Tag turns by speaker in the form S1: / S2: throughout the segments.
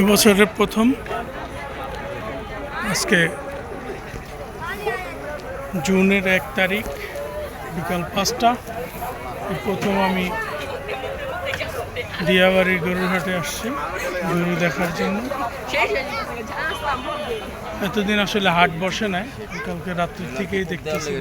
S1: এবছরের প্রথম। আজকে জুনের এক তারিখ, বিকাল পাঁচটা। প্রথম আমি দিয়াবাড়ির গরুরহাটে আসছি, গরু দেখার জন্য। এতদিন আসলে হাট বসে নাই, কালকে রাত্রির থেকেই দেখতেছি।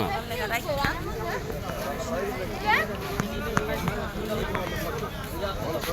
S2: না।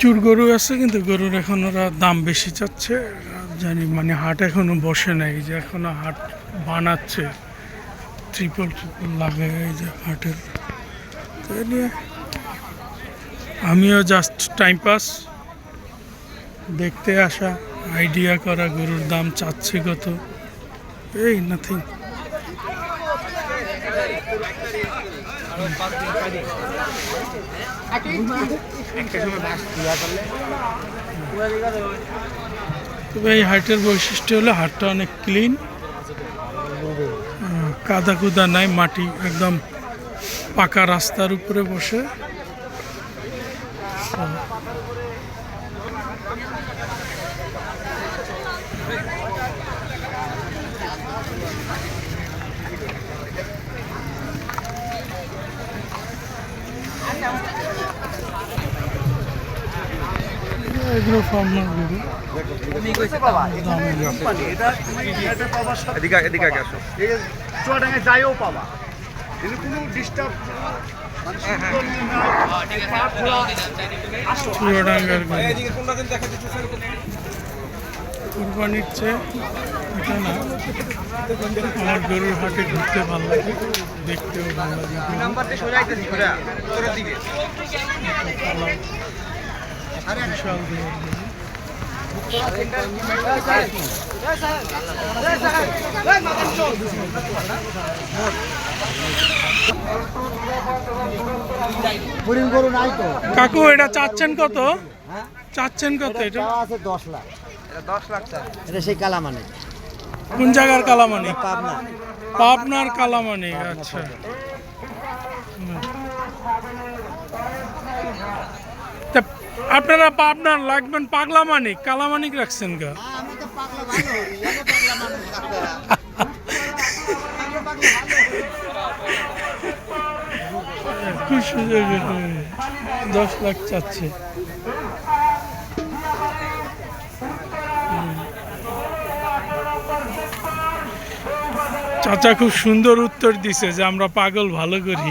S1: প্রচুর গরু আছে, কিন্তু গরুর এখন ওরা দাম বেশি চাচ্ছে। জানি মানে হাট এখনও বসে নাই যে এখনও হাট বানাচ্ছে। ট্রিপল ট্রিপল লাগে এই যে হাটের। আমিও জাস্ট টাইম পাস দেখতে আসা আইডিয়া করা, গরুর দাম চাচ্ছে কত? এই নাথিং তবে এই হাটের বৈশিষ্ট্য হলো হাটটা অনেক ক্লিন। কাদা কুদা নাই, মাটি একদম পাকা রাস্তার উপরে বসে। এগুলো ফার্মার গরু
S3: এদিকে এদিকে আগে আসো। এই চুয়াডাঙ্গায় যাইও পাবা। কিন্তু কোনো ডিস্টার্ব
S1: চুয়াডাঙ্গার গরু কুরবানির চেয়ে এটা না। আমার গরুর হাটে ঘুরতে ভালো লাগে দেখতেও ভালো লাগে। কাকু এটা চাচ্ছেন কত? চাচ্ছেন কত এটা?
S4: আছে দশ লাখ
S3: এটা দশ লাখ
S4: এটা সেই কালামানে।
S1: কোন জায়গার কালামানি?
S4: পাবনা।
S1: পাবনার কালামানি আচ্ছা। তা আপনারা পাবনার লাগবেন পাগলা মানিক কালামানিক রাখছেন গা। খুব সুযোগ দশ লাখ চাচ্ছে। চাচা খুব সুন্দর উত্তর দিছে যে আমরা পাগল ভালো করি।